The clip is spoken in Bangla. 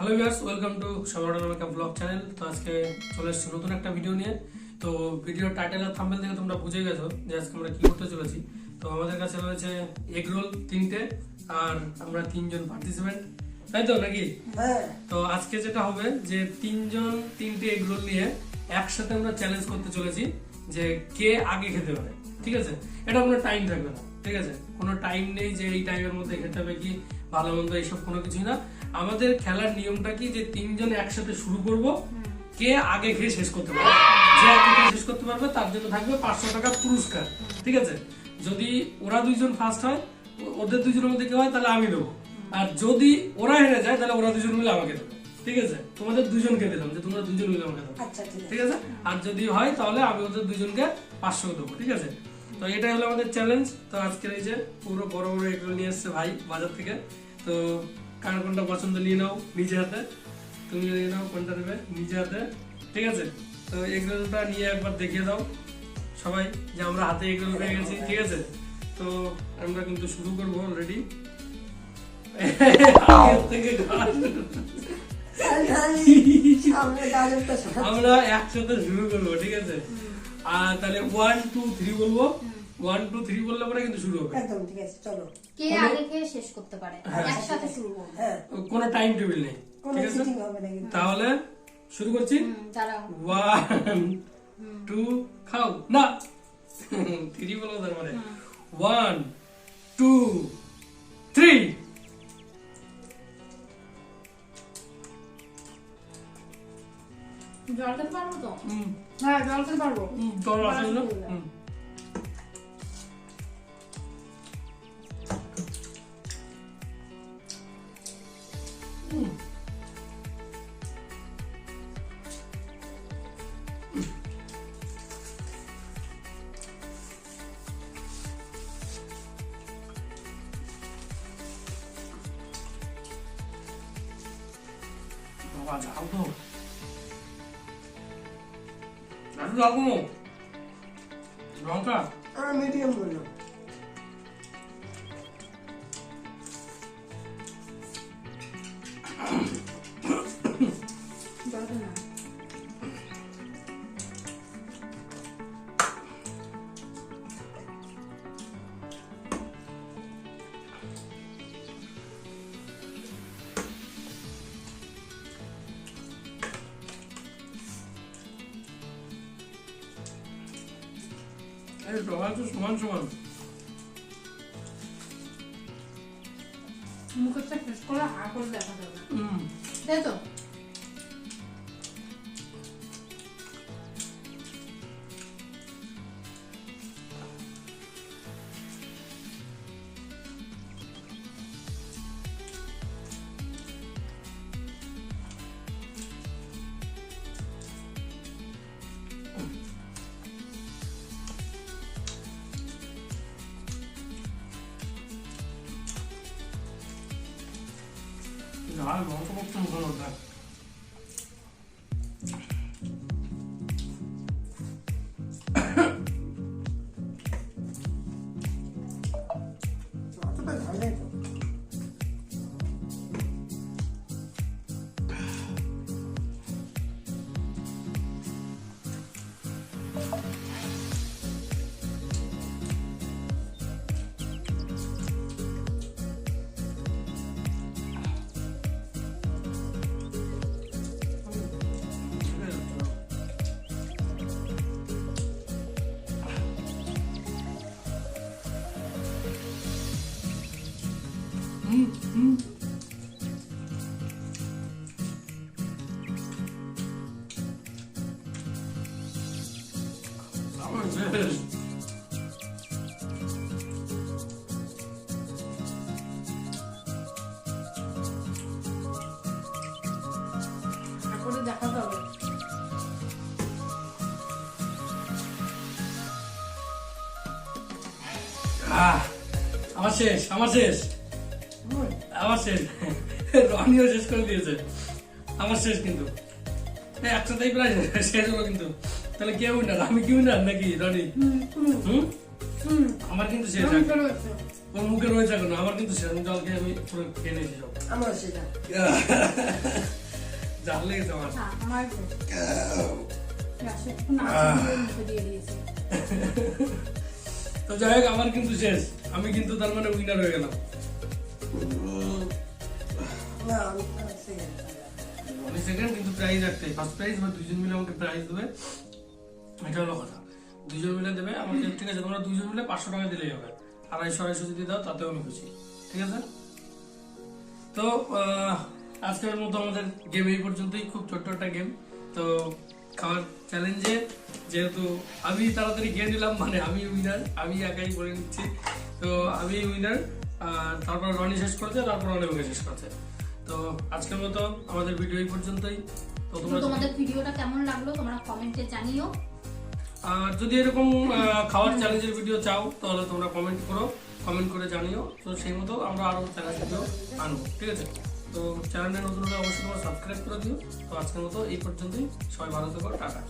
হ্যালো ভিউয়ার্স ওয়েলকাম টু সমারোডানামিকা ব্লগ চ্যানেল তো আজকে চলে এসেছি নতুন একটা ভিডিও নিয়ে। তো ভিডিওর টাইটেল আর থাম্বেল দেখে তোমরা বুঝে গেছো যে আজকে আমরা কি করতে চলেছি। তো আমাদের কাছে রয়েছে এগ রোল তিনটে আর আমরা তিনজন পার্টিসিপেন্ট তাই তো নাকি? হ্যাঁ। তো আজকে যেটা হবে যে তিনজন তিনটে এগ রোল নিয়ে একসাথে আমরা চ্যালেঞ্জ করতে চলেছি যে কে আগে খেতে পারে। ঠিক আছে? এটা কোনো টাইম থাকবে না। ঠিক আছে? কোনো টাইম নেই যে এই টাইমের মধ্যে খেতে হবে কি ভালো মন্দ এইসব কোনো কিছুই না। আমাদের খেলার নিয়মটা কি যে তিনজন একসাথে শুরু করব কে আগে খেয়ে শেষ করতে পারবে? যে আগে খেয়ে শেষ করতে পারবে তার জন্য থাকবে পাঁচশো টাকা পুরস্কার ঠিক আছে? যদি ওরা দুইজন ফার্স্ট হয় ওদের দুজনের মধ্যে কেউ হয় তাহলে আমি দেবো। আর যদি ওরা হেরে যায় তাহলে ওরা দুজন মিলে আমাকে দেবে ঠিক আছে? তোমাদের দুজনকে দিলাম যে তোমরা দুজন মিলে আমাকে দেবো আচ্ছা ঠিক আছে। ঠিক আছে? আর যদি হয় তাহলে আমি ওদের দুজনকে পাঁচশো দেবো ঠিক আছে? তো এটাই হলো আমাদের চ্যালেঞ্জ তো আজকের এই যে পুরো বড় বড় এগুলো নিয়ে এসছে ভাই বাজার থেকে। তো কার কোনটা পছন্দ নিয়ে নাও নিজে হাতে। তুমি নিয়ে নাও, কোনটা নেবে? নিজে হাতে। ঠিক আছে? তো এগুলোটা নিয়ে একবার দেখিয়ে দাও সবাই যে আমরা হাতে এগুলো পেয়ে গেছি, ঠিক আছে? তো আমরা কিন্তু শুরু করব অলরেডি আমরা একসাথে শুরু করব, ঠিক আছে? আর তাহলে ওয়ান টু থ্রি বলব। ওয়ান টু থ্রি বললে পরে কিন্তু শুরু হবে। একদম ঠিক আছে চলো। কে আগে খেয়ে শেষ করতে পারে? একসাথে শুরু করব। হ্যাঁ। কোনো টাইম টেবিল নেই ঠিক আছে? তাহলে শুরু করছি। দাঁড়াও। ওয়ান টু খাও। না! থ্রি বলব তার মানে। ওয়ান টু থ্রি জল খেতে পারব তো? হ্যাঁ জল খেতে পারব। তোর আসলে হুম। বাবা যাও তো একটু যাও কোনো লঙ্কা আমি মিডিয়াম বললাম জল এই সবাই তো সমান সমান মুখেরটা শেষ করা হা করে দেখা যাবে। না। হুম তাই তো ঝাল লঙ্কা পড়ছে মুখের মধ্যে অতটা ঝাল নেই তো হুম হুম আমার বেশ করে দেখাতে হবে আহ, আমার শেষ আমার শেষ। আমার শেষ। রনিও শেষ করে দিয়েছে। আমার শেষ কিন্তু। একসাথেই প্রায় শেষ হলো কিন্তু। তাহলে কে উইনার আমি কি উইনার নাকি রনি? হুম? হুম আমার কিন্তু শেষ? ওর মুখে রয়েছে এখন। আমার কিন্তু শেষ জল খেয়ে আমি পুরো খেয়ে নিয়েছি সব। আমার আহ, জাল লেগেছে আমার। হ্যাঁ তো যাই হোক আমার কিন্তু শেষ। আমি কিন্তু তার মানে উইনার হয়ে গেলাম। আমি সেকেন্ড কিন্তু প্রাইজ ফার্স্ট প্রাইজ বা দুজন মিলে আমাকে প্রাইজ দেবে। এটা হলো কথা। দুজন মিলে দেবে আমাকে ঠিক আছে, তোমরা দুজন মিলে পাঁচশো টাকা দিলেই হবে। আড়াইশো আড়াইশো যদি দাও, তাতেও আমি খুশি। ঠিক আছে? তো আজকের মতো আমাদের গেম এই পর্যন্তই। খুব ছোট্ট একটা গেম তো, খাওয়ার চ্যালেঞ্জে যেহেতু আমি তাড়াতাড়ি গিয়ে নিলাম মানে আমি উইনার আমি একাই বলে নিচ্ছি তো, আমি উইনার তারপর রনি শেষ করেছে, তারপর অনেকে শেষ করেছে। তো আজকের মতো আমাদের ভিডিও এই পর্যন্তই। তো তোমরা তোমাদের ভিডিওটা কেমন লাগল তোমরা কমেন্টে জানিও। আর যদি এরকম খাওয়ার চ্যালেঞ্জের ভিডিও চাও তাহলে তোমরা কমেন্ট করো কমেন্ট করে জানিও। তো সেই মতো আমরা আরও চ্যালেঞ্জ ভিডিও আনব ঠিক আছে? তো চ্যানেলটা নতুন হলে অবশ্যই তোমরা সাবস্ক্রাইব করে দিও। তো আজকের মতো এই পর্যন্তই। সবাই ভালো থেকো টাটা।